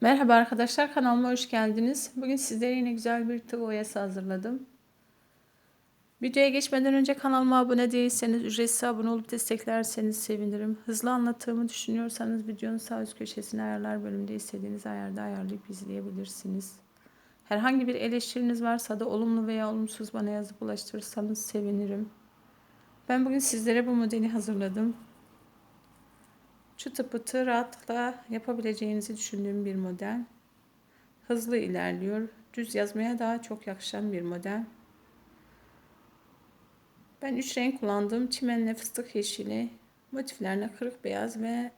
Merhaba arkadaşlar kanalıma hoş geldiniz. Bugün sizlere yine güzel bir tığ oyası hazırladım. Videoya geçmeden önce kanalıma abone değilseniz ücretsiz abone olup desteklerseniz sevinirim. Hızlı anlattığımı düşünüyorsanız videonun sağ üst köşesine ayarlar bölümünde istediğiniz ayarda ayarlayıp izleyebilirsiniz. Herhangi bir eleştiriniz varsa da olumlu veya olumsuz bana yazıp ulaştırırsanız sevinirim. Ben bugün sizlere bu modeli hazırladım. Çıtı pıtı rahatlıkla yapabileceğinizi düşündüğüm bir model. Hızlı ilerliyor. Düz yazmaya daha çok yakışan bir model. Ben üç renk kullandım. Çimenle fıstık yeşili, motiflerine kırık beyaz ve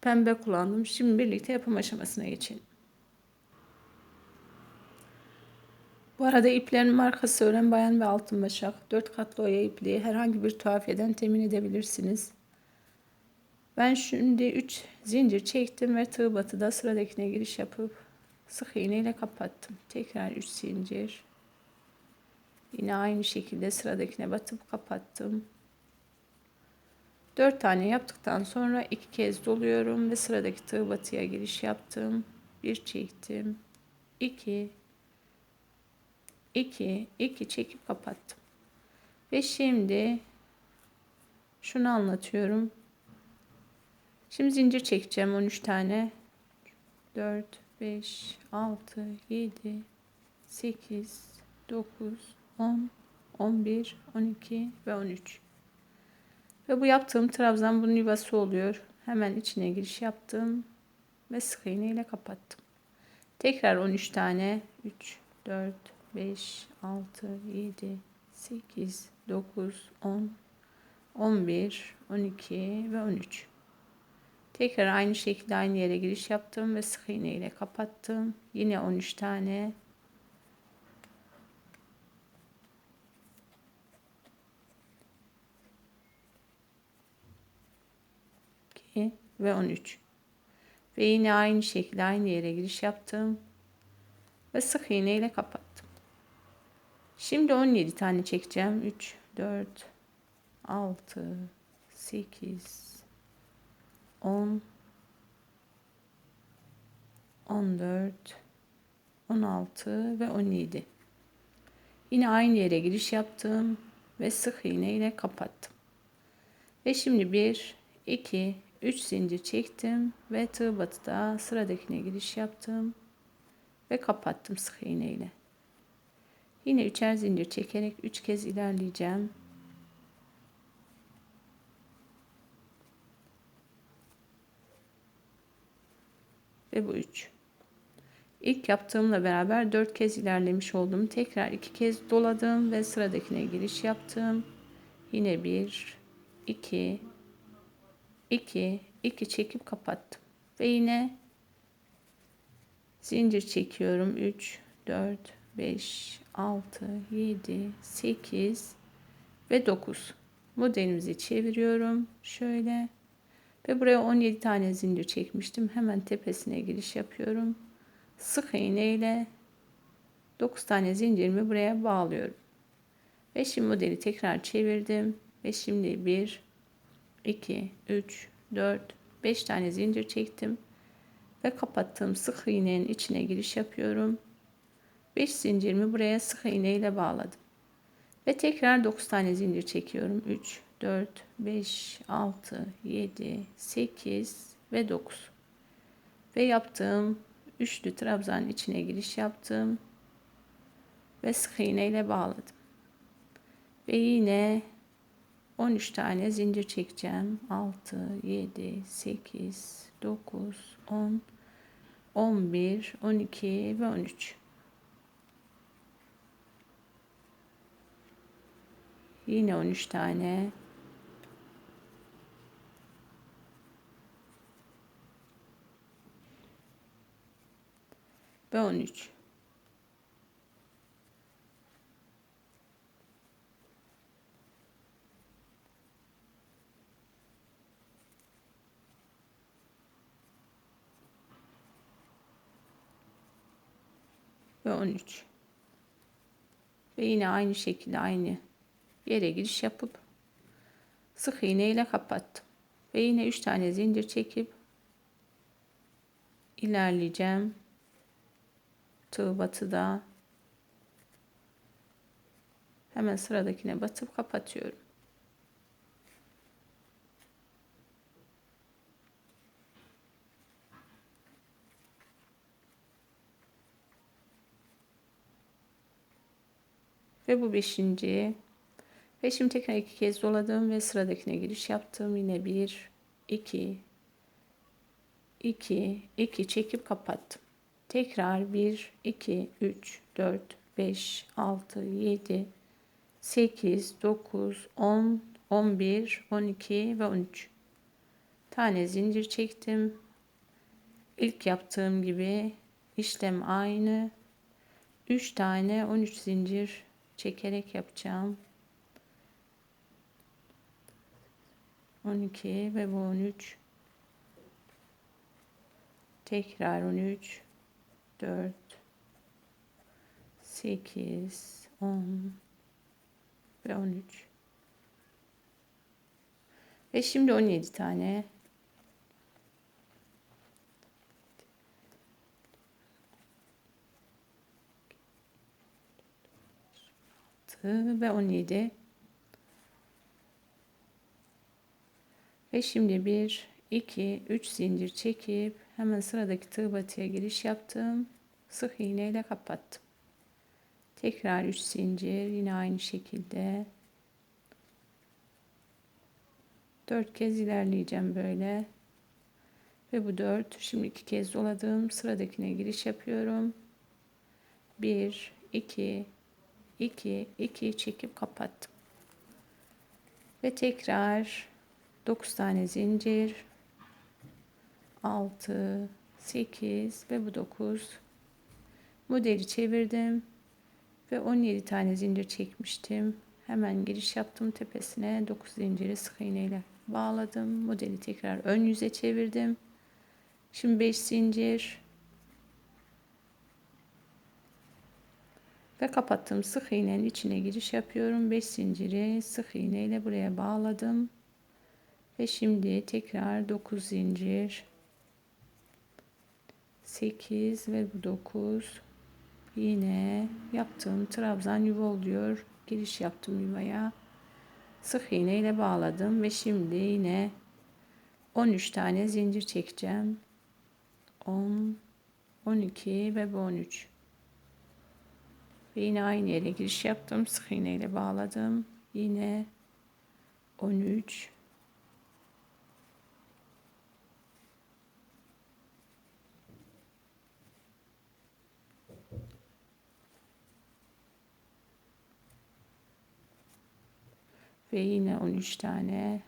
pembe kullandım. Şimdi birlikte yapım aşamasına geçelim. Bu arada iplerin markası Ören Bayan ve Altın Başak. 4 katlı oya ipliği herhangi bir tuhafiyeden temin edebilirsiniz. Ben şimdi 3 zincir çektim ve tığ batıda sıradakine giriş yapıp sık iğne ile kapattım. Tekrar 3 zincir. Yine aynı şekilde sıradakine batıp kapattım. 4 tane yaptıktan sonra iki kez doluyorum ve sıradaki tığ batıya giriş yaptım. Bir çektim. 2 2 2 çekip kapattım. Ve şimdi şunu anlatıyorum. Şimdi zincir çekeceğim 13 tane. 4, 5, 6, 7, 8, 9, 10, 11, 12 ve 13. Ve bu yaptığım trabzan bunun yuvası oluyor. Hemen içine giriş yaptım ve sık iğne ile kapattım. Tekrar 13 tane 3, 4, 5, 6, 7, 8, 9, 10, 11, 12 ve 13. Tekrar aynı şekilde aynı yere giriş yaptım ve sık iğne ile kapattım. Yine 13 tane. Ve 13. Ve yine aynı şekilde aynı yere giriş yaptım. Ve sık iğne ile kapattım. Şimdi 17 tane çekeceğim. 3, 4, 6, 8, 10 14 16 ve 17 yine aynı yere giriş yaptım ve sık iğne ile kapattım. Ve şimdi 1 2 3 zincir çektim ve tığ batıda sıradakine giriş yaptım ve kapattım sık iğne ile. Yine üçer zincir çekerek 3 kez ilerleyeceğim ve bu 3. İlk yaptığımla beraber 4 kez ilerlemiş oldum. Tekrar 2 kez doladım ve sıradakine giriş yaptım. Yine 1 2 2 2 çekip kapattım. Ve yine zincir çekiyorum. 3 4 5 6 7 8 ve 9. Modelimizi çeviriyorum. Şöyle ve buraya 17 tane zincir çekmiştim. Hemen tepesine giriş yapıyorum. Sık iğne ile 9 tane zincirimi buraya bağlıyorum. Ve şimdi modeli tekrar çevirdim. Ve şimdi 1, 2, 3, 4, 5 tane zincir çektim. Ve kapattığım sık iğnenin içine giriş yapıyorum. 5 zincirimi buraya sık iğne ile bağladım. Ve tekrar 9 tane zincir çekiyorum. 3, 4, 5, 6, 7, 8 ve 9. Ve yaptığım üçlü trabzanın içine giriş yaptım. Ve sık iğne ile bağladım. Ve yine 13 tane zincir çekeceğim. 6, 7, 8, 9, 10, 11, 12 ve 13. Yine 13 tane ve 13. ve 13 ve yine aynı şekilde aynı yere giriş yapıp sık iğne ile kapattım ve yine 3 tane zincir çekip ilerleyeceğim. Tığ batıda hemen sıradakine batıp kapatıyorum. Ve bu beşinci. Ve şimdi tekrar iki kez doladım ve sıradakine giriş yaptım. Yine bir, iki, iki, iki çekip kapattım. Tekrar bir, iki, üç, dört, beş, altı, yedi, sekiz, dokuz, on, on bir, on iki ve on üç tane zincir çektim. İlk yaptığım gibi işlem aynı. 3 tane 13 zincir çekerek yapacağım. 12 ve bu 13 tekrar 13 4 8 10 ve 13 ve şimdi 17 tane. Ve 17 ve şimdi 1 2 3 zincir çekip hemen sıradaki tığ batıya giriş yaptım. Sık iğne ile kapattım. Tekrar 3 zincir yine aynı şekilde. 4 kez ilerleyeceğim böyle. Ve bu 4 şimdi iki kez doladım sıradakine giriş yapıyorum. 1 2 2 2 çekip kapattım. Ve tekrar 9 tane zincir 6 8 ve bu 9 modeli çevirdim ve 17 tane zincir çekmiştim. Hemen giriş yaptım tepesine 9 zinciri sık iğne ile bağladım. Modeli tekrar ön yüze çevirdim. Şimdi 5 zincir ve kapattım sık iğnenin içine giriş yapıyorum 5 zinciri sık iğne ile buraya bağladım ve şimdi tekrar 9 zincir 8 ve bu 9 yine yaptığım trabzan yuva oluyor giriş yaptım yuvaya. Sık iğne ile bağladım ve şimdi yine 13 tane zincir çekeceğim. 10 12 ve bu 13 ve yine aynı yere giriş yaptım. Sık iğne ile bağladım. Yine 13 ve yine 13 tane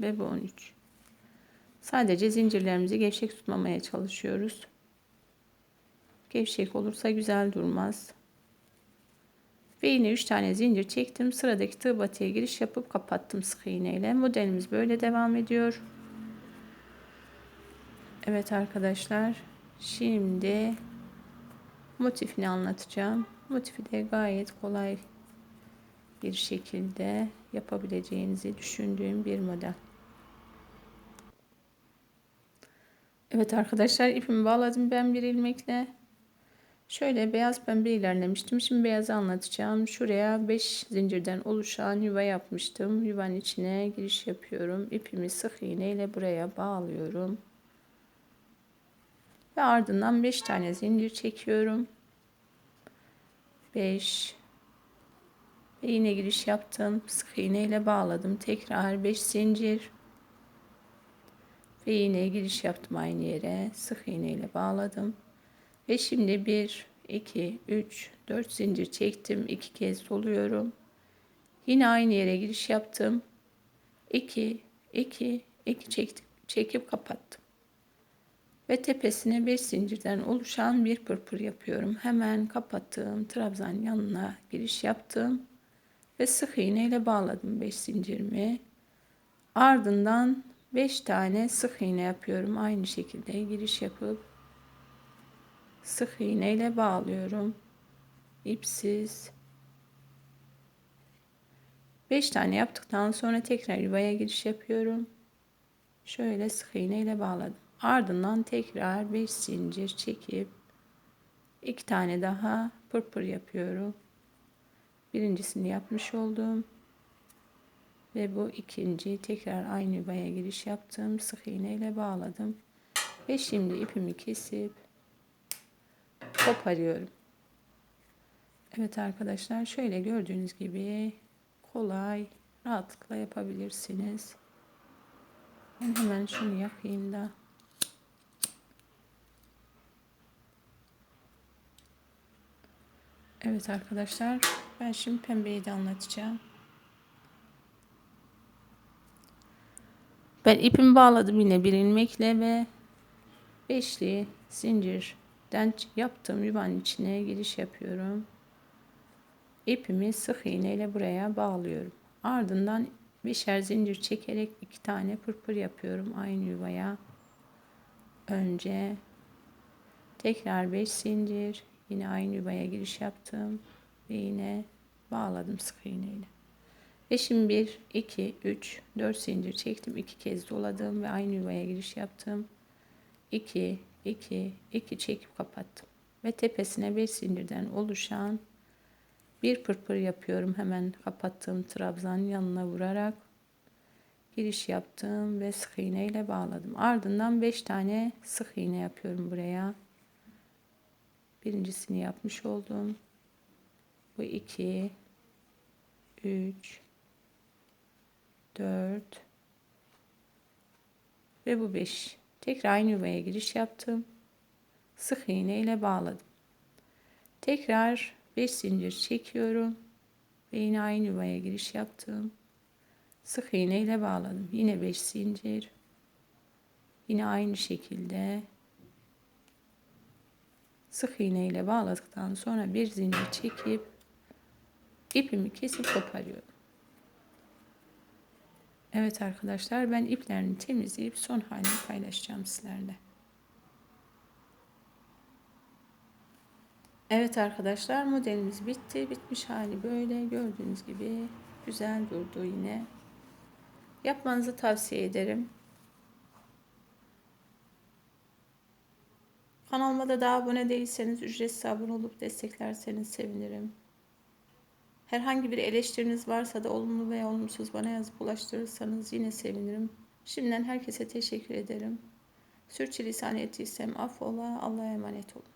ve bu 13 Sadece zincirlerimizi gevşek tutmamaya çalışıyoruz. Gevşek olursa güzel durmaz. Ve yine 3 tane zincir çektim. Sıradaki tığ batıya giriş yapıp kapattım sık iğne ile. Modelimiz böyle devam ediyor. Evet arkadaşlar. Şimdi motifini anlatacağım. Motifi de gayet kolay bir şekilde yapabileceğinizi düşündüğüm bir model. Evet arkadaşlar ipimi bağladım ben bir ilmekle. Şöyle beyaz pembe ilerlemiştim. Şimdi beyazı anlatacağım. Şuraya 5 zincirden oluşan yuva yapmıştım. Yuvanın içine giriş yapıyorum. İpimi sık iğne ile buraya bağlıyorum. Ve ardından 5 tane zincir çekiyorum. 5 ve yine giriş yaptım. Sık iğne ile bağladım. Tekrar 5 zincir. Ve iğneye giriş yaptım aynı yere. Sık iğne ile bağladım. Ve şimdi 1 2 3 4 zincir çektim. İki kez doluyorum. Yine aynı yere giriş yaptım. 2 2 2 çektim çekip kapattım ve tepesine 5 zincirden oluşan bir pırpır yapıyorum hemen kapattım trabzan yanına giriş yaptım ve sık iğne ile bağladım 5 zincirimi ardından 5 tane sık iğne yapıyorum. Aynı şekilde giriş yapıp sık iğne ile bağlıyorum. İpsiz 5 tane yaptıktan sonra tekrar yuvaya giriş yapıyorum. Şöyle sık iğne ile bağladım. Ardından tekrar 5 zincir çekip iki tane daha pırpır yapıyorum. Birincisini yapmış oldum. Ve bu ikinci tekrar aynı yuvaya giriş yaptım. Sık iğne ile bağladım. Ve şimdi ipimi kesip koparıyorum. Evet arkadaşlar şöyle gördüğünüz gibi kolay rahatlıkla yapabilirsiniz. Ben hemen şunu yakayım da. Evet arkadaşlar ben şimdi pembeyi de anlatacağım. Ben ipimi bağladım yine bir ilmekle ve beşli zincirden yaptığım yuvanın içine giriş yapıyorum. İpimi sık iğne ile buraya bağlıyorum. Ardından beşer zincir çekerek iki tane pırpır yapıyorum aynı yuvaya. Önce tekrar 5 zincir yine aynı yuvaya giriş yaptım ve yine bağladım sık iğne ile. Ve şimdi 1, 2, 3, 4 zincir çektim. iki kez doladım ve aynı yuvaya giriş yaptım. 2, 2, 2 çekip kapattım. Ve tepesine 5 zincirden oluşan bir pırpır yapıyorum. Hemen kapattığım trabzanın yanına vurarak giriş yaptım ve sık iğne ile bağladım. Ardından 5 tane sık iğne yapıyorum buraya. Birincisini yapmış oldum. Bu 2 3 4 ve bu 5. Tekrar aynı yuvaya giriş yaptım. Sık iğne ile bağladım. Tekrar 5 zincir çekiyorum ve yine aynı yuvaya giriş yaptım. Sık iğne ile bağladım. Yine 5 zincir. Yine aynı şekilde sık iğne ile bağladıktan sonra bir zincir çekip ipimi kesip koparıyorum. Evet arkadaşlar ben iplerini temizleyip son halini paylaşacağım sizlerle. Evet arkadaşlar modelimiz bitti. Bitmiş hali böyle gördüğünüz gibi güzel durdu yine. Yapmanızı tavsiye ederim. Kanalıma da daha abone değilseniz ücretsiz abone olup desteklerseniz sevinirim. Herhangi bir eleştiriniz varsa da olumlu veya olumsuz bana yazıp ulaştırırsanız yine sevinirim. Şimdiden herkese teşekkür ederim. Sürçülisan ettiysem affola. Allah'a emanet olun.